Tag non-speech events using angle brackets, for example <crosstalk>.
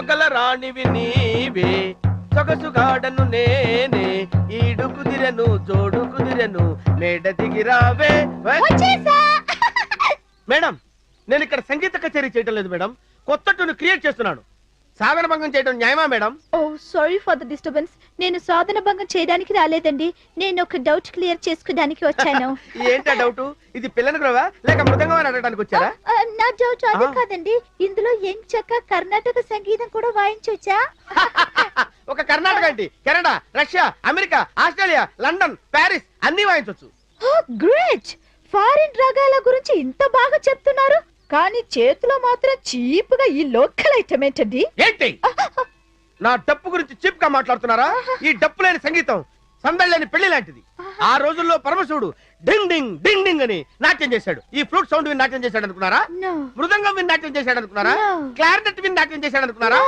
ఒకల రాణివి నీవే. సొగసుగాడను నేనే ఈడు కుదిరెను జోడు కుదిరెను మేడ దిగిరావే మేడం నేను ఇక్కడ సంగీత కచేరీ చేయటం లేదు మేడం. కొత్త ట్యూన్ క్రియేట్ చేస్తున్నాను. సాధన భంగం చేయడం న్యాయమా madam? Oh sorry for the disturbance. నేను సాధన భంగం చేయడానికి రాలేదండి. నేను ఒక డౌట్ క్లియర్ చేసుకోవడానికి వచ్చాను. ఏంటా డౌట్? ఇది పిల్లని గ్రోవా లేక మృదంగం అని అడగడానికి వచ్చారా ఆ, నా డౌట్ అదే. కాదండి. ఇందులో ఏం చక్క కర్ణాటక సంగీతం కూడా వాయించొచ్చా? <laughs> ఒక కర్ణాటక ఏంటి? Canada Russia America Australia London Paris అన్ని వాయించవచ్చు గ్రేట్! ఫారిన్ రాగాల గురించి ఇంత బాగా చెప్తున్నారు. కానీ చేతిలో మాత్రం చీప్గా ఈ లోకల్ ఐటమ్ ఏంటండి? ఏంటి? నా డప్పు గురించి చీప్గా మాట్లాడుతున్నారా ఈ డప్పు లేని సంగీతం సందడి లేని పెళ్ళి లాంటిది. ఆ రోజుల్లో పరమశివుడు డింగ్ డింగ్ డింగ్ డింగ్ అని నాట్యం చేశాడు. ఈ ఫ్లూట్ సౌండ్ విని నాట్యం చేశాడు అనుకున్నారా. మృదంగం విని నాట్యం చేశాడు అనుకున్నారా. క్లారినెట్ విని నాట్యం చేశాడు అనుకున్నారా